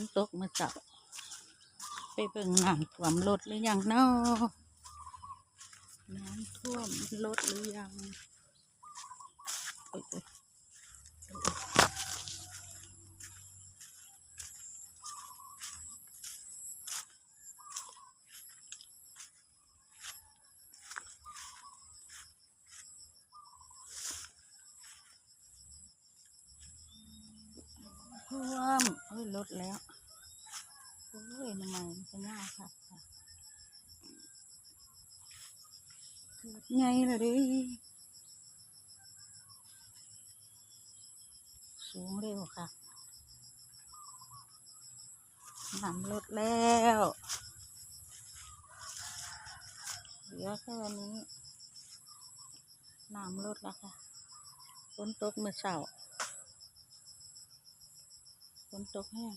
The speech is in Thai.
นตกมาจับไปเบิ่งน้ำท่วมรถหรือยังเนาะน้ำท่วมรถหรือยัง ท่วมเอ้ยรถแล้วโอ้ยทำไมมันจะง่ายค่ะค่ะเกิดไงล่ะเดิสูงเร็วค่ะน้ำรถแล้วเหลือแค่นี้น้ำรถแล้วค่ะฝนตกเมื่อเช้า ฝนตกแห้ง